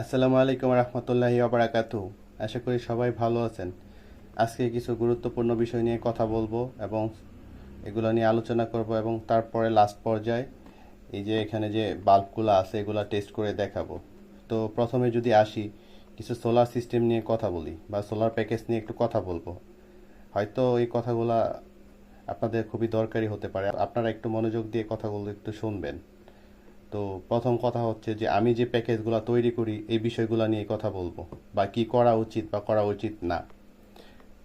আসসালামু আলাইকুম রহমতুল্লাহি আবরাকাতু আশা করি সবাই ভালো আছেন। আজকে কিছু গুরুত্বপূর্ণ বিষয় নিয়ে কথা বলব এবং এগুলো নিয়ে আলোচনা করব এবং তারপরে লাস্ট পর্যায়ে এই যে এখানে যে বাল্বগুলো আছে এগুলো টেস্ট করে দেখাবো। তো প্রথমে যদি আসি, কিছু সোলার সিস্টেম নিয়ে কথা বলি বা সোলার প্যাকেজ নিয়ে একটু কথা বলব। হয়তো এই কথাগুলো আপনাদের খুবই দরকারি হতে পারে। আপনারা একটু মনোযোগ দিয়ে কথাগুলো একটু শুনবেন। তো প্রথম কথা হচ্ছে যে আমি যে প্যাকেজগুলো তৈরি করি, এই বিষয়গুলো নিয়ে কথা বলব। বা কি করা উচিত বা করা উচিত না।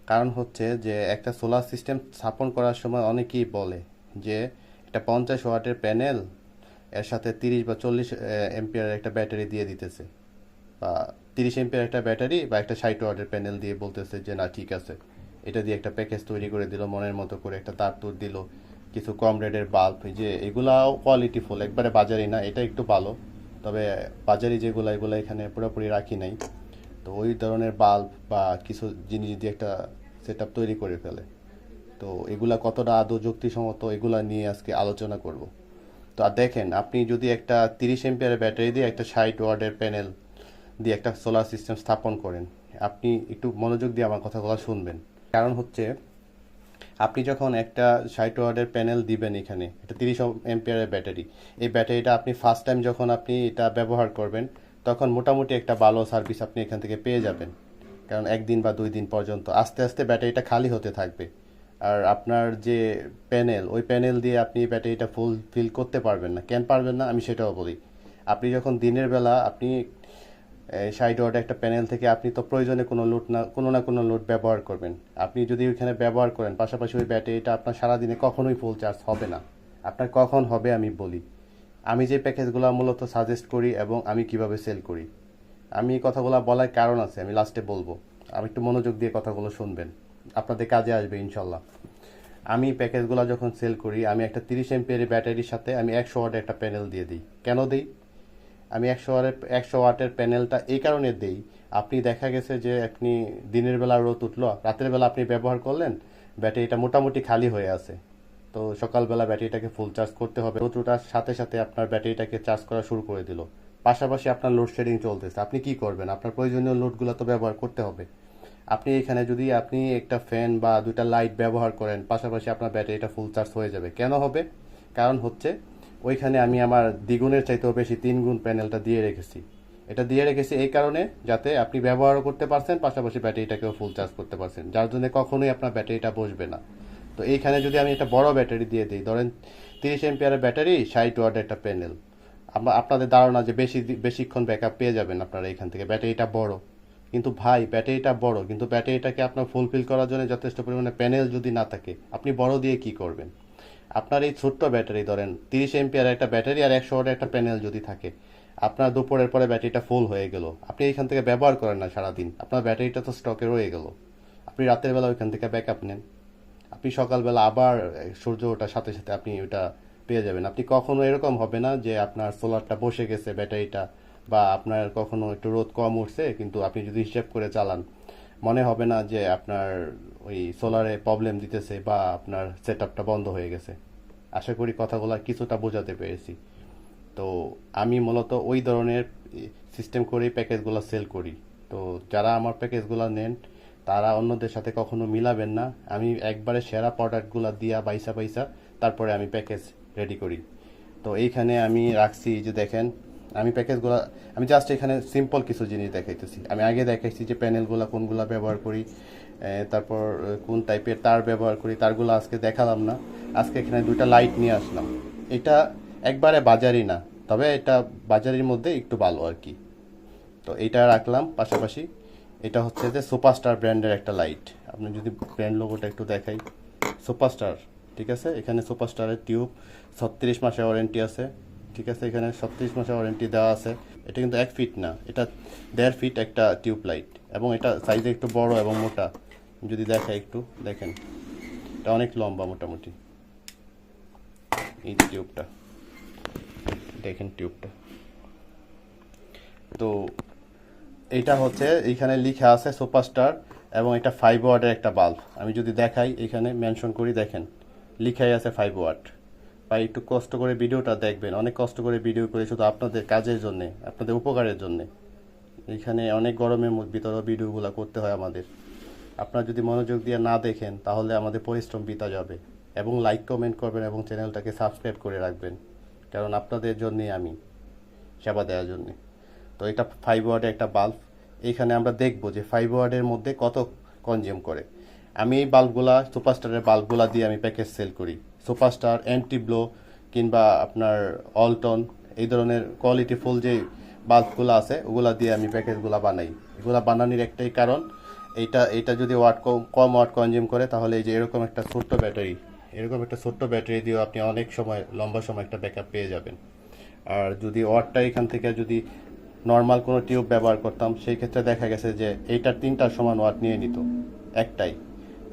কারণ হচ্ছে যে একটা সোলার সিস্টেম স্থাপন করার সময় অনেকেই বলে যে একটা পঞ্চাশ ওয়াটের প্যানেল এর সাথে তিরিশ বা চল্লিশ এম্পিয়ারের একটা ব্যাটারি দিয়ে দিতেছে। বা তিরিশ এম্পিয়ার একটা ব্যাটারি বা একটা ষাট ওয়াটের প্যানেল দিয়ে বলতেছে যে না, ঠিক আছে। এটা দিয়ে একটা প্যাকেজ তৈরি করে দিল, মনের মতো করে একটা তার তুর দিল। কিছু কম রেটের বাল্ব এই যে এগুলাও কোয়ালিটিফুল একবারে বাজারি না, এটা একটু ভালো। তবে বাজারি যেগুলো, এগুলো এখানে পুরোপুরি রাখি নাই। তো ওই ধরনের বাল্ব বা কিছু জিনিস দিয়ে একটা সেট তৈরি করে ফেলে, তো এগুলা কতটা আদৌ যুক্তিসম্মত, এগুলা নিয়ে আজকে আলোচনা করব। তো আর দেখেন, আপনি যদি একটা তিরিশ এম্পিয়ারের ব্যাটারি দিয়ে একটা ষাট ওয়ার্ডের প্যানেল দিয়ে একটা সোলার সিস্টেম স্থাপন করেন, আপনি একটু মনোযোগ দিয়ে আমার কথাগুলো শুনবেন। কারণ হচ্ছে আপনি যখন একটা ষাট ওয়ার্ডের প্যানেল দিবেন এখানে, এটা তিরিশ এম্পিয়ারের ব্যাটারি এই ব্যাটারিটা আপনি ফার্স্ট টাইম যখন আপনি এটা ব্যবহার করবেন, তখন মোটামুটি একটা ভালো সার্ভিস আপনি এখান থেকে পেয়ে যাবেন। কারণ একদিন বা দুই দিন পর্যন্ত আস্তে আস্তে ব্যাটারিটা খালি হতে থাকবে। আর আপনার যে প্যানেল ওই প্যানেল দিয়ে আপনি ব্যাটারিটা ফুল ফিল করতে পারবেন না। কেন পারবেন না? আমি সেটাও বলি। আপনি যখন দিনের বেলা আপনি ষাট ওয়াট একটা প্যানেল থেকে আপনি তো প্রয়োজনে কোনো লোড না, কোনো না কোনো লোড ব্যবহার করবেন। আপনি যদি ওইখানে ব্যবহার করেন, পাশাপাশি ওই ব্যাটারিটা আপনার সারাদিনে কখনোই ফুল চার্জ হবে না। আপনার কখন হবে আমি বলি। আমি যে প্যাকেজগুলো মূলত সাজেস্ট করি এবং আমি কীভাবে সেল করি। আমি এই কথাগুলো বলার কারণ আছে, আমি লাস্টে বলব। আমি একটু মনোযোগ দিয়ে কথাগুলো শুনবেন। আপনাদের কাজে আসবে ইনশাল্লাহ আমি প্যাকেজগুলো যখন সেল করি, আমি একটা তিরিশ এমপিয়ারের ব্যাটারির সাথে আমি একশো ওয়াটের একটা প্যানেল দিয়ে দিই। কেন দিই? আমি একশো ওয়াটের একশো ওয়াটের প্যানেলটা এই কারণে দিই। আপনি দেখা গেছে যে আপনি দিনের বেলা রোদ উঠল, রাতের বেলা আপনি ব্যবহার করলেন, ব্যাটারিটা মোটামুটি খালি হয়ে আছে। তো সকালবেলা ব্যাটারিটাকে ফুল চার্জ করতে হবে। রোদ ওঠার সাথে সাথে আপনার ব্যাটারিটাকে চার্জ করা শুরু করে দিল। পাশাপাশি আপনার লোডশেডিং চলতেছে। আপনি কি করবেন? আপনার প্রয়োজনীয় লোডগুলো তো ব্যবহার করতে হবে। আপনি এখানে যদি আপনি একটা ফ্যান বা দুইটা লাইট ব্যবহার করেন, পাশাপাশি আপনার ব্যাটারিটা ফুল চার্জ হয়ে যাবে। কেন হবে? কারণ হচ্ছে ওইখানে আমি আমার দ্বিগুণের চাইতেও বেশি তিন গুণ প্যানেলটা দিয়ে রেখেছি। এটা দিয়ে রেখেছি এই কারণে যাতে আপনি ব্যবহারও করতে পারছেন, পাশাপাশি ব্যাটারিটাকেও ফুল চার্জ করতে পারছেন, যার জন্য কখনোই আপনার ব্যাটারিটা বসবে না। তো এইখানে যদি আমি একটা বড় ব্যাটারি দিয়ে দিই, ধরেন তিরিশ এমপিয়ারের ব্যাটারি, ষাট ওয়ার্ডের একটা প্যানেল। আপনাদের ধারণা যে বেশি, বেশিক্ষণ ব্যাকআপ পেয়ে যাবেন আপনারা এখান থেকে, ব্যাটারিটা বড়। কিন্তু ভাই, ব্যাটারিটা বড়, কিন্তু ব্যাটারিটাকে আপনার ফুলফিল করার জন্য যথেষ্ট পরিমাণে প্যানেল যদি না থাকে, আপনি বড় দিয়ে কি করবেন? আপনার এই ছোট্ট ব্যাটারি ধরেন, তিরিশ এমপিয়ার একটা ব্যাটারি আর একশো ওয়াটের একটা প্যানেল যদি থাকে, আপনার দুপুরের পরে ব্যাটারিটা ফুল হয়ে গেল। আপনি এখান থেকে ব্যবহার করেন না সারাদিন, আপনার ব্যাটারিটা তো স্টকে রয়ে গেল। আপনি রাতের বেলা ওইখান থেকে ব্যাক আপ নেন। আপনি সকালবেলা আবার সূর্য ওঠার সাথে সাথে আপনি ওইটা পেয়ে যাবেন। আপনি কখনো এরকম হবে না যে আপনার সোলারটা বসে গেছে ব্যাটারিটা বা আপনার কখনো একটু রোদ কম উঠছে, কিন্তু আপনি যদি হিসেব করে চালান মনে হবে না যে আপনার ওই সোলারে প্রবলেম দিতেছে বা আপনার সেট বন্ধ হয়ে গেছে। আশা করি কথাগুলো কিছুটা বোঝাতে পেরেছি। তো আমি মূলত ওই ধরনের সিস্টেম করেই প্যাকেজগুলো সেল করি। তো যারা আমার প্যাকেজগুলো নেন, তারা অন্যদের সাথে কখনো মিলাবেন না। আমি একবারে সেরা প্রোডাক্টগুলো দিয়া বাইসা বাইসা তারপরে আমি প্যাকেজ রেডি করি। তো এইখানে আমি রাখছি যে দেখেন আমি প্যাকেজগুলো আমি জাস্ট এখানে সিম্পল কিছু জিনিস দেখাইতেছি। আমি আগে দেখাইছি যে প্যানেলগুলো কোনগুলো ব্যবহার করি তারপর কোন টাইপের তার ব্যবহার করি, তারগুলো আজকে দেখালাম না। আজকে এখানে দুইটা লাইট নিয়ে আসলাম। এটা একবারে বাজারই না, তবে এটা বাজারের মধ্যে একটু ভালো আর কি। তো এইটা রাখলাম পাশাপাশি। এটা হচ্ছে যে সুপারস্টার ব্র্যান্ডের একটা লাইট আপনি যদি ব্র্যান্ড লোগোটা একটু দেখাই। সুপারস্টার ঠিক আছে? এখানে সুপারস্টারের টিউব ছত্রিশ মাসের ওয়ারেন্টি আছে। ঠিক আছে, এখানে ছত্রিশ মাসের ওয়ারেন্টি দেওয়া আছে। এটা কিন্তু এক ফিট না, এটা দেড় ফিট একটা টিউব লাইট এবং এটা সাইজে একটু বড় এবং মোটা। যদি দেখাই একটু, দেখেন, এটা অনেক লম্বা মোটামুটি। এই টিউবটা দেখেন টিউবটা তো এটা হচ্ছে এইখানে লিখা আছে সুপারস্টার এবং এটা ফাইভ ওয়াটের একটা বাল্ব আমি যদি দেখাই, এখানে মেনশন করি, দেখেন, লিখাই আছে ফাইভ ওয়াট বা একটু কষ্ট করে ভিডিওটা দেখবেন। অনেক কষ্ট করে ভিডিও করে শুধু আপনাদের কাজের জন্যে, আপনাদের উপকারের জন্যে। এখানে অনেক গরমের ভিতরে ভিডিওগুলো করতে হয় আমাদের। আপনারা যদি মনোযোগ দিয়ে না দেখেন, তাহলে আমাদের পরিশ্রম বিতা যাবে। এবং লাইক কমেন্ট করবেন এবং চ্যানেলটাকে সাবস্ক্রাইব করে রাখবেন। কারণ আপনাদের জন্যে আমি সেবা দেওয়ার জন্য। তো এটা ফাইভ ওয়ার্ডের একটা বাল্ব এইখানে আমরা দেখব যে ফাইভ ওয়ার্ডের মধ্যে কত কনজিউম করে। আমি এই বাল্বগুলা সুপারস্টারের বাল্বগুলা দিয়ে আমি প্যাকেজ সেল করি। সুপারস্টার অ্যান্টিব্লো কিংবা আপনার অল্টন এই ধরনের কোয়ালিটি ফুল যে বাল্বগুলো আছে, ওগুলা দিয়ে আমি প্যাকেজগুলো বানাই। এগুলো বানানোর একটাই কারণ, এইটা এইটা যদি ওয়াট কম কম ওয়াট কনজিউম করে, তাহলে এই যে এরকম একটা ছোট্ট ব্যাটারি এরকম একটা ছোট্ট ব্যাটারি দিয়েও আপনি অনেক সময়, লম্বা সময় একটা ব্যাকআপ পেয়ে যাবেন। আর যদি ওয়াটটা এখান থেকে যদি নর্মাল কোনো টিউব ব্যবহার করতাম, সেই ক্ষেত্রে দেখা গেছে যে এইটার তিনটার সমান ওয়াট নিয়ে নিত, একটাই।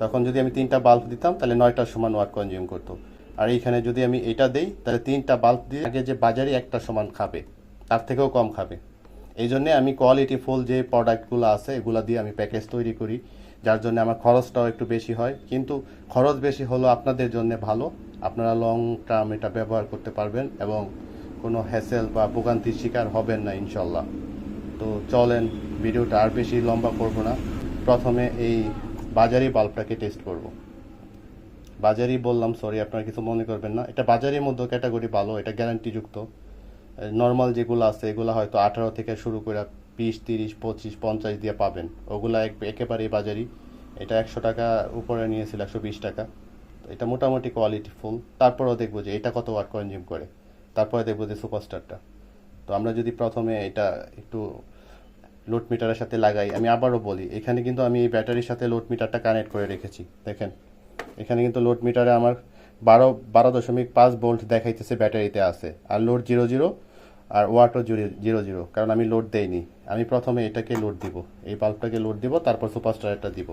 তখন যদি আমি তিনটা বাল্ব দিতাম, তাহলে নয়টার সমান ওয়াট কনজিউম করতো। আর এইখানে যদি আমি এটা দেই, তাহলে তিনটা বাল্ব দিয়ে আগে যে বাজারে একটা সমান খাবে, তার থেকেও কম খাবে। এই জন্যে আমি কোয়ালিটি ফুল যে প্রোডাক্টগুলো আছে, এগুলো দিয়ে আমি প্যাকেজ তৈরি করি, যার জন্য আমার খরচটাও একটু বেশি হয়। কিন্তু খরচ বেশি হলো আপনাদের জন্য ভালো। আপনারা লং টার্ম এটা ব্যবহার করতে পারবেন এবং কোনো হ্যাসেল বা ভোগান্তির শিকার হবেন না, ইনশাল্লাহ। তো চলেন, ভিডিওটা আর বেশি লম্বা করব না। প্রথমে এই বাজারি বাল্বটাকে টেস্ট করব। বাজারি বললাম সরি আপনারা কিছু মনে করবেন না। এটা বাজারের মধ্যে ক্যাটাগরি ভালো, এটা গ্যারান্টিযুক্ত নর্মাল যেগুলো আছে, এগুলো হয়তো আঠারো থেকে শুরু করে বিশ, তিরিশ, পঁচিশ, পঞ্চাশ দিয়ে পাবেন। ওগুলা এক- একেবারেই বাজারি। এটা একশো টাকা উপরে নিয়েছিল, একশো বিশ টাকা। এটা মোটামুটি কোয়ালিটি ফুল তারপরেও দেখব যে এটা কত ওয়াট কনজিউম করে। তারপরে দেখব যে সুপারস্টারটা তো আমরা যদি প্রথমে এটা একটু লোড মিটারের সাথে লাগাই। আমি আবারও বলি, এখানে কিন্তু আমি এই ব্যাটারির সাথে লোড মিটারটা কানেক্ট করে রেখেছি। দেখেন, এখানে কিন্তু লোড মিটারে আমার বারো বারো দশমিক পাঁচ ভোল্ট দেখাইতেছে ব্যাটারিতে আছে। আর লোড জিরো জিরো আর ওয়াটও জিরো জিরো জিরো, কারণ আমি লোড দেইনি। আমি প্রথমে এটাকে লোড দিব, এই বাল্বটাকে লোড দিব, তারপর সুপারস্টারটা দিব।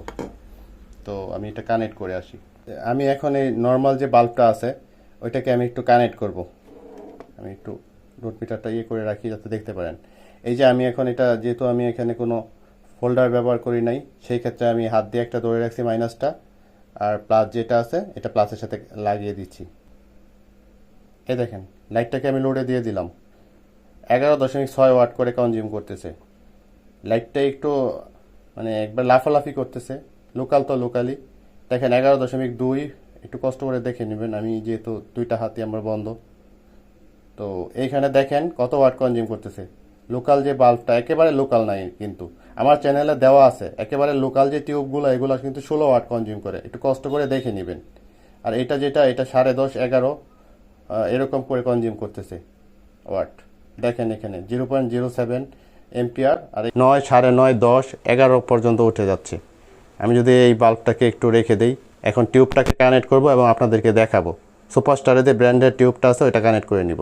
তো আমি এটা কানেক্ট করে আসি। আমি এখন এই নর্মাল যে বাল্বটা আছে, ওইটাকে আমি একটু কানেক্ট করব। আমি একটু লোড মিটারটা ইয়ে করে রাখি, যাতে দেখতে পারেন। এই যে আমি এখন এটা, যেহেতু আমি এখানে কোনো হোল্ডার ব্যবহার করি নাই, সেই ক্ষেত্রে আমি হাত দিয়ে একটা ধরে রাখছি মাইনাসটা আর প্লাস যেটা আছে, এটা প্লাসের সাথে লাগিয়ে দিচ্ছি। এ দেখেন লাইটটাকে আমি লোডে দিয়ে দিলাম। এগারো দশমিক ছয় ওয়াট করে কনজিউম করতেছে। লাইটটা একটু মানে একবার লাফালাফি করতেছে লোকাল তো লোকালি দেখেন, এগারো দশমিক দুই, একটু কষ্ট করে দেখে নেবেন, আমি যেহেতু দুইটা হাতে আমার বন্ধ। তো এইখানে দেখেন কত ওয়াট কনজিউম করতেছে। লোকাল যে বাল্বটা একেবারে লোকাল নাই কিন্তু। আমার চ্যানেলে দেওয়া আছে, একেবারে লোকাল যে টিউবগুলো এগুলো কিন্তু ষোলো ওয়াট কনজিউম করে। একটু কষ্ট করে দেখে নেবেন। আর এটা যেটা, এটা সাড়ে দশ, এগারো এরকম করে কনজিউম করতেছে ওয়াট দেখেন এখানে zero point zero seven ampere আর নয়, সাড়ে নয়, দশ, এগারো পর্যন্ত উঠে যাচ্ছে। আমি যদি এই বাল্বটাকে একটু রেখে দেই, এখন টিউবটাকে কানেক্ট করব এবং আপনাদেরকে দেখাবো। সুপারস্টারে যে ব্র্যান্ডের টিউবটা আছে, ওইটা কানেক্ট করে নিব।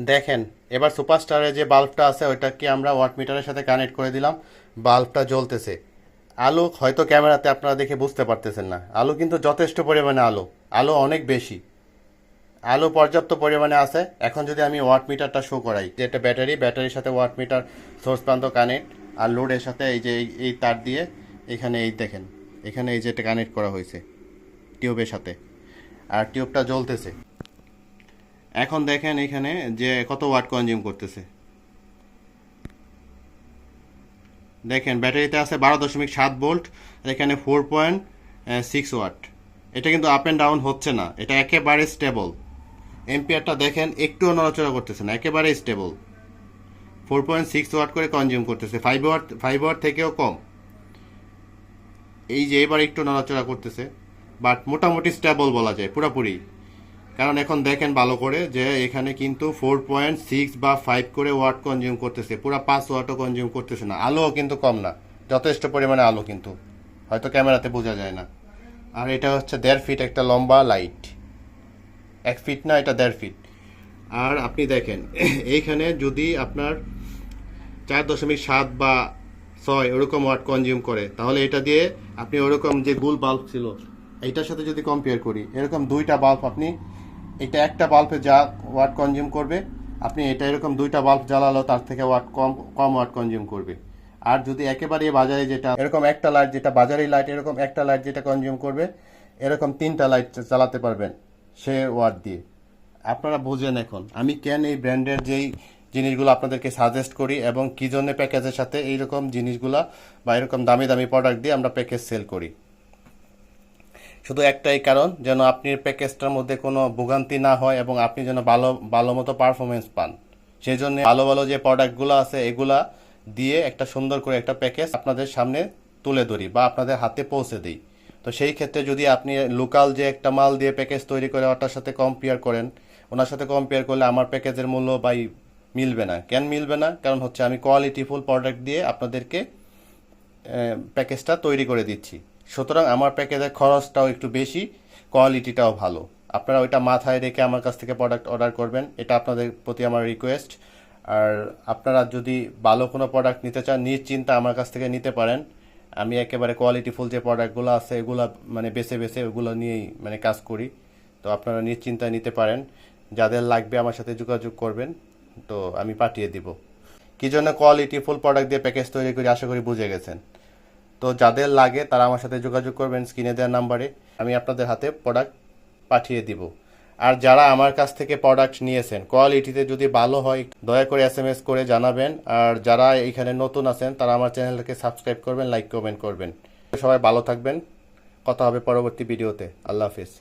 দেখেন, এবার সুপারস্টারে যে বাল্বটা আছে, ওইটাকে আমরা ওয়াট মিটারের সাথে কানেক্ট করে দিলাম বাল্বটা জ্বলতেছে। আলো হয়তো ক্যামেরাতে আপনারা দেখে বুঝতে পারতেছেন না। আলো কিন্তু যথেষ্ট পরিমাণে আলো আলো অনেক বেশি। আলো পর্যাপ্ত পরিমাণে আছে, এখন যদি আমি ওয়াট মিটারটা শো করাই, যে একটা ব্যাটারি, ব্যাটারির সাথে ওয়াট মিটার সোর্স প্রান্ত কানেক্ট আর লোডের সাথে এই যে, এই- তার দিয়ে, এখানে এই দেখেন, এখানে এই যে এটা কানেক্ট করা হয়েছে টিউবের সাথে। আর টিউবটা জ্বলতেছে। এখন দেখেন এখানে যে কত ওয়াট কনজিউম করতেছে। দেখেন ব্যাটারিতে আছে বারো দশমিক সাত ভোল্ট এখানে ফোর পয়েন্ট সিক্স ওয়াট এটা কিন্তু আপ অ্যান্ড ডাউন হচ্ছে না, এটা একেবারে স্টেবল এম্পিয়ারটা দেখেন একটুও নড়াচড়া করতেছে না, একেবারে stable four point six watt করে কনজিউম করতেছে ফাইভ ওয়াট ফাইভ ওয়াট থেকেও কম। এই যে এবার একটু নড়াচড়া করতেছে বাট মোটামুটি স্টেবল বলা যায়, পুরোপুরি। কারণ এখন দেখেন ভালো করে যে এখানে কিন্তু ফোর পয়েন্ট সিক্স বা ফাইভ করে ওয়াট কনজিউম করতেছে। পুরো পাঁচ ওয়াটও কনজিউম করতেছে না। আলোও কিন্তু কম না। যথেষ্ট পরিমাণে আলো কিন্তু। হয়তো ক্যামেরাতে বোঝা যায় না। আর এটা হচ্ছে দেড় ফিট একটা লম্বা লাইট এক ফিট না, এটা দেড় ফিট আর আপনি দেখেন, এইখানে যদি আপনার চার দশমিক সাত বা ছয় ওরকম ওয়াট কনজিউম করে, তাহলে এটা দিয়ে আপনি ওরকম যে গুল বাল্ব ছিল, এইটার সাথে যদি কম্পেয়ার করি, এরকম দুইটা বাল্ব আপনি এটা একটা বাল্বে যা ওয়াট কনজিউম করবে, আপনি এটা এরকম দুইটা বাল্ব জ্বালালো, তার থেকে ওয়াট কম কম ওয়াট কনজিউম করবে। আর যদি একেবারে বাজারে যেটা, এরকম একটা লাইট যেটা বাজারি লাইট এরকম একটা লাইট যেটা কনজিউম করবে, এরকম তিনটা লাইট চালাতে পারবেন সে ওয়াট দিয়ে। আপনারা বুঝেন এখন, আমি কেন এই ব্র্যান্ডের যেই জিনিসগুলো আপনাদেরকে সাজেস্ট করি এবং কি জন্য প্যাকেজের সাথে এইরকম জিনিসগুলা বা এরকম দামি দামি প্রোডাক্ট দিয়ে আমরা প্যাকেজ সেল করি। শুধু একটাই কারণ, যেন আপনি প্যাকেজটার মধ্যে কোনো ভোগান্তি না হয় এবং আপনি যেন ভালো ভালো মতো পারফরমেন্স পান। সেই জন্য ভালো ভালো যে প্রোডাক্টগুলো আছে, এগুলা দিয়ে একটা সুন্দর করে একটা প্যাকেজ আপনাদের সামনে তুলে ধরি বা আপনাদের হাতে পৌঁছে দিই। তো সেই ক্ষেত্রে যদি আপনি লোকাল যে একটা মাল দিয়ে প্যাকেজ তৈরি করে ওটার সাথে কম্পেয়ার করেন, ওনার সাথে কম্পেয়ার করলে আমার প্যাকেজের মূল্য বাই মিলবে না। কেন মিলবে না? কারণ হচ্ছে আমি কোয়ালিটিফুল প্রোডাক্ট দিয়ে আপনাদেরকে প্যাকেজটা তৈরি করে দিচ্ছি। সুতরাং আমার প্যাকেজের খরচটাও একটু বেশি কোয়ালিটিটাও ভালো। আপনারা ওইটা মাথায় রেখে আমার কাছ থেকে প্রোডাক্ট অর্ডার করবেন, এটা আপনাদের প্রতি আমার রিকোয়েস্ট আর আপনারা যদি ভালো কোনো প্রোডাক্ট নিতে চান, নিশ্চিন্তে আমার কাছ থেকে নিতে পারেন। আমি একেবারে কোয়ালিটিফুল যে প্রোডাক্টগুলো আছে, এগুলো মানে বেছে বেছে ওগুলো নিয়েই মানে কাজ করি। তো আপনারা নিশ্চিন্তায় নিতে পারেন। যাদের লাগবে আমার সাথে যোগাযোগ করবেন, তো আমি পাঠিয়ে দিব। কি জন্য কোয়ালিটি ফুল প্রোডাক্ট দিয়ে প্যাকেজ তৈরি করি, আশা করি বুঝে গেছেন। তো যাদের লাগে তারা আমার সাথে যোগাযোগ করবেন স্ক্রিনে দেওয়ার নাম্বারে। আমি আপনাদের হাতে প্রোডাক্ট পাঠিয়ে দিব। আর যারা আমার কাছ থেকে প্রোডাক্ট নিয়েছেন কোয়ালিটিতে যদি ভালো হয়, দয়া করে এস করে জানাবেন। আর যারা এখানে নতুন আছেন, তারা আমার চ্যানেলকে সাবস্ক্রাইব করবেন লাইক কমেন্ট করবেন। সবাই ভালো থাকবেন। কথা হবে পরবর্তী ভিডিওতে আল্লাহ হাফিজ।